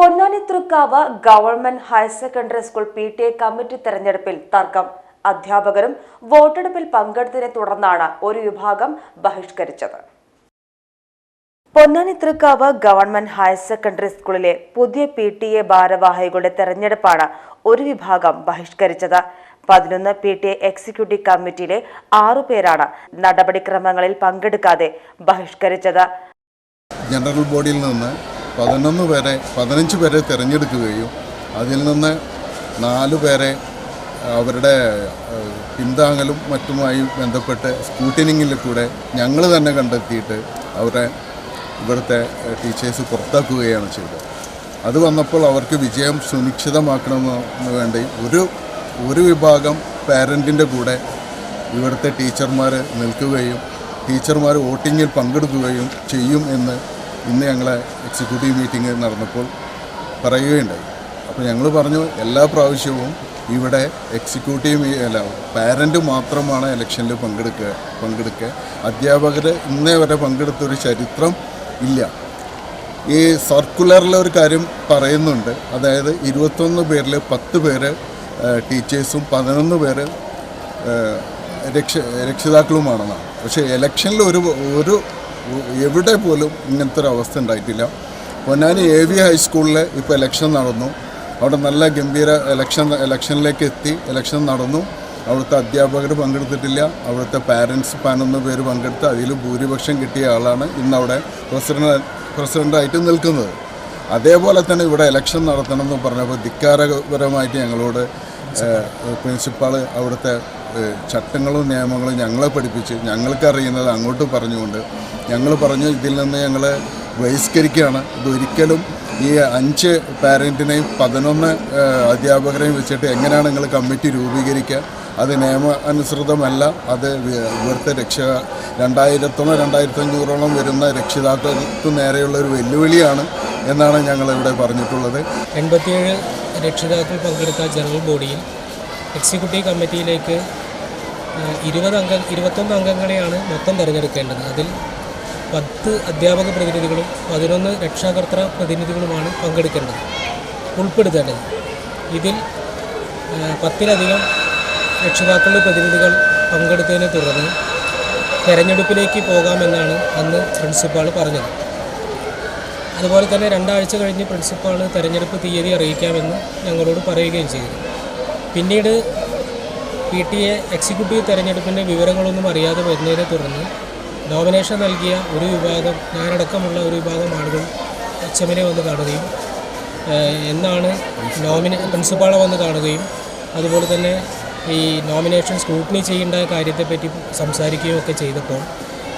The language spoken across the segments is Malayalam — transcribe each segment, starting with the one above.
Ponnanithrikkavu government higher secondary school P T A committee തെരഞ്ഞെടുപ്പിൽ തർക്കം. അധ്യാപകരും വോട്ടെടുപ്പിൽ പങ്കെടുത്തതിനെ തുടർന്നാണ് ഒരു വിഭാഗം ബഹിഷ്കരിച്ചത്. പൊന്നാനിത്തൃക്കാവ് ഗവൺമെന്റ് ഹയർ സെക്കൻഡറി സ്കൂളിലെ പുതിയ പി ടി എ ഭാരവാഹികളുടെ തെരഞ്ഞെടുപ്പാണ് ഒരു വിഭാഗം ബഹിഷ്കരിച്ചത്. പതിനൊന്ന് പി ടി എ എക്സിക്യൂട്ടീവ് കമ്മിറ്റിയിലെ ആറുപേരാണ് നടപടിക്രമങ്ങളിൽ പങ്കെടുക്കാതെ ബഹിഷ്കരിച്ചത്. ജനറൽ ബോഡിയിൽ നിന്ന് പതിനൊന്ന് പേരെ പതിനഞ്ച് പേരെ തിരഞ്ഞെടുക്കുകയും അതിൽ നിന്ന് നാല് പേരെ അവരുടെ പിന്താങ്ങലും മറ്റുമായി ബന്ധപ്പെട്ട് സ്കൂട്ടിനിങ്ങിൽ കൂടെ ഞങ്ങൾ തന്നെ കണ്ടെത്തിയിട്ട് അവരെ ഇവിടുത്തെ ടീച്ചേഴ്സ് പുറത്താക്കുകയാണ് ചെയ്തത്. അത് വന്നപ്പോൾ അവർക്ക് വിജയം സുനിശ്ചിതമാക്കണമെന്ന് വേണ്ടി ഒരു ഒരു വിഭാഗം പാരന്റിന്റെ കൂടെ ഇവിടുത്തെ ടീച്ചർമാർ നിൽക്കുകയും ടീച്ചർമാർ വോട്ടിങ്ങിൽ പങ്കെടുക്കുകയും ചെയ്യും എന്ന് ഇന്ന് ഞങ്ങളെ എക്സിക്യൂട്ടീവ് മീറ്റിംഗ് നടന്നപ്പോൾ പറയുകയുണ്ടായി. അപ്പോൾ ഞങ്ങൾ പറഞ്ഞു എല്ലാ പ്രാവശ്യവും ഇവിടെ എക്സിക്യൂട്ടീവ് അല്ല പാരന്റ് മാത്രമാണ് ഇലക്ഷനിൽ പങ്കെടുക്കുക പങ്കെടുക്കുക അധ്യാപകർ ഇന്നേ വരെ പങ്കെടുത്തൊരു ചരിത്രം ഇല്ല. ഈ സർക്കുലറിലെ ഒരു കാര്യം പറയുന്നുണ്ട്. അതായത് ഇരുപത്തൊന്ന് പേരിൽ പത്ത് പേര് ടീച്ചേഴ്സും പതിനൊന്ന് പേര് രക്ഷ രക്ഷിതാക്കളുമാണെന്നാണ്. പക്ഷേ ഇലക്ഷനിൽ ഒരു ഒരു എവിടെ പോലും ഇങ്ങനത്തെ ഒരു അവസ്ഥ ഉണ്ടായിട്ടില്ല. പൊന്നാനി എ വി ഹൈസ്കൂളിൽ ഇപ്പോൾ ഇലക്ഷൻ നടന്നു. അവിടെ നല്ല ഗംഭീര ഇലക്ഷൻ ഇലക്ഷനിലേക്ക് എത്തി ഇലക്ഷൻ നടന്നു. അവിടുത്തെ അധ്യാപകർ പങ്കെടുത്തിട്ടില്ല. അവിടുത്തെ പാരൻസ് പതിനൊന്ന് പേര് പങ്കെടുത്ത് അതിൽ ഭൂരിപക്ഷം കിട്ടിയ ആളാണ് ഇന്ന് അവിടെ പ്രസിഡന്റ് പ്രസിഡന്റായിട്ട് നിൽക്കുന്നത്. അതേപോലെ തന്നെ ഇവിടെ ഇലക്ഷൻ നടത്തണമെന്ന് പറഞ്ഞപ്പോൾ ധിക്കാരപരമായിട്ട് ഞങ്ങളോട് പ്രിൻസിപ്പാൾ അവിടുത്തെ ചട്ടങ്ങളും നിയമങ്ങളും ഞങ്ങളെ പഠിപ്പിച്ച് ഞങ്ങൾക്കറിയുന്നത് അങ്ങോട്ട് പറഞ്ഞുകൊണ്ട് ഞങ്ങൾ പറഞ്ഞു ഇതിൽ നിന്ന് ഞങ്ങൾ ബഹിഷ്കരിക്കുകയാണ്. ഇതൊരിക്കലും ഈ അഞ്ച് പാരന്റിനെയും പതിനൊന്ന് അധ്യാപകരെയും വെച്ചിട്ട് എങ്ങനെയാണ് നിങ്ങൾ കമ്മിറ്റി രൂപീകരിക്കുക? അത് നിയമ അനുസൃതമല്ല അത് ഇവിടുത്തെ രക്ഷ രണ്ടായിരത്തോളം രണ്ടായിരത്തഞ്ഞൂറോളം വരുന്ന രക്ഷിതാക്കൾക്ക് നേരെയുള്ള ഒരു വെല്ലുവിളിയാണ് എന്നാണ് ഞങ്ങൾ ഇവിടെ പറഞ്ഞിട്ടുള്ളത്. എൺപത്തിയേഴ് രക്ഷിതാക്കൾ പങ്കെടുത്ത ജനറൽ ബോഡിയിൽ എക്സിക്യൂട്ടീവ് കമ്മിറ്റിയിലേക്ക് ഇരുപത് അംഗ ഇരുപത്തൊന്ന് അംഗങ്ങളെയാണ് മൊത്തം തിരഞ്ഞെടുക്കേണ്ടത്. അതിൽ പത്ത് അധ്യാപക പ്രതിനിധികളും പതിനൊന്ന് രക്ഷാകർത്തൃ പ്രതിനിധികളുമാണ് പങ്കെടുക്കേണ്ടത് ഉൾപ്പെടുത്തേണ്ടത്. ഇതിൽ പത്തിലധികം രക്ഷിതാക്കളുടെ പ്രതിനിധികൾ പങ്കെടുത്തതിനെ തുടർന്ന് തെരഞ്ഞെടുപ്പിലേക്ക് പോകാമെന്നാണ് അന്ന് പ്രിൻസിപ്പാൾ പറഞ്ഞത്. അതുപോലെ തന്നെ രണ്ടാഴ്ച കഴിഞ്ഞ് പ്രിൻസിപ്പാൾ തെരഞ്ഞെടുപ്പ് തീയതി അറിയിക്കാമെന്ന് ഞങ്ങളോട് പറയുകയും ചെയ്തു. പിന്നീട് പി ടി എ എക്സിക്യൂട്ടീവ് തെരഞ്ഞെടുപ്പിന്റെ വിവരങ്ങളൊന്നും അറിയാതെ വരുന്നതിനെ തുടർന്ന് നോമിനേഷൻ നൽകിയ ഒരു വിഭാഗം ഞാനടക്കമുള്ള ഒരു വിഭാഗം ആളുകൾ എച്ച് എമ്മിനെ വന്ന് കാണുകയും എന്നാണ് നോമിനേ പ്രിൻസിപ്പാളെ വന്ന് കാണുകയും അതുപോലെ തന്നെ ഈ നോമിനേഷൻ സ്ക്രൂട്ടിനി ചെയ്യേണ്ട കാര്യത്തെപ്പറ്റി സംസാരിക്കുകയും ഒക്കെ ചെയ്തപ്പോൾ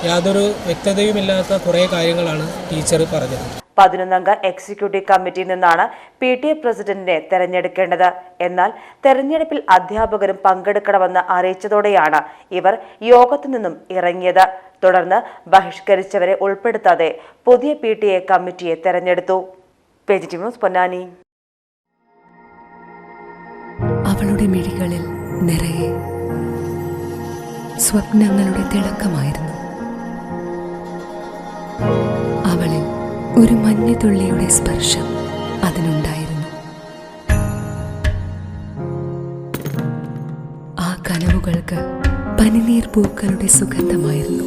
യാതൊരു വ്യക്തതയുമില്ലാത്ത കുറേ കാര്യങ്ങളാണ് ടീച്ചർ പറഞ്ഞത്. പതിനൊന്നംഗ എക്സിക്യൂട്ടീവ് കമ്മിറ്റിയിൽ നിന്നാണ് പി ടി എ പ്രസിഡന്റിനെ തെരഞ്ഞെടുക്കേണ്ടത്. എന്നാൽ തെരഞ്ഞെടുപ്പിൽ അധ്യാപകരും പങ്കെടുക്കണമെന്ന് അറിയിച്ചതോടെയാണ് ഇവർ യോഗത്തിൽ നിന്നും ഇറങ്ങിയത്. തുടർന്ന് ബഹിഷ്കരിച്ചവരെ ഉൾപ്പെടുത്താതെ പുതിയ പി ടി എ കമ്മിറ്റിയെ തെരഞ്ഞെടുത്തു. ന്യൂസ് പൊന്നാനി. അവളുടെ മിഴികളിൽ നിറയെ സ്വപ്നങ്ങളുടെ തിളക്കമായിരുന്നു. ഒരു മഞ്ഞുതുള്ളിയുടെ സ്പർശം അതിനുണ്ടായിരുന്നു. ആ കനവുകൾക്ക് പനിനീർ പൂക്കളുടെ സുഗന്ധമായിരുന്നു.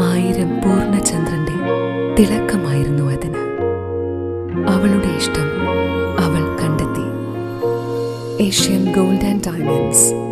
ആയിരം പൂർണചന്ദ്രന്റെ തിളക്കമായിരുന്നു അതിന്. അവളുടെ ഇഷ്ടം അവൾ കണ്ടെത്തി. Asian gold and diamonds.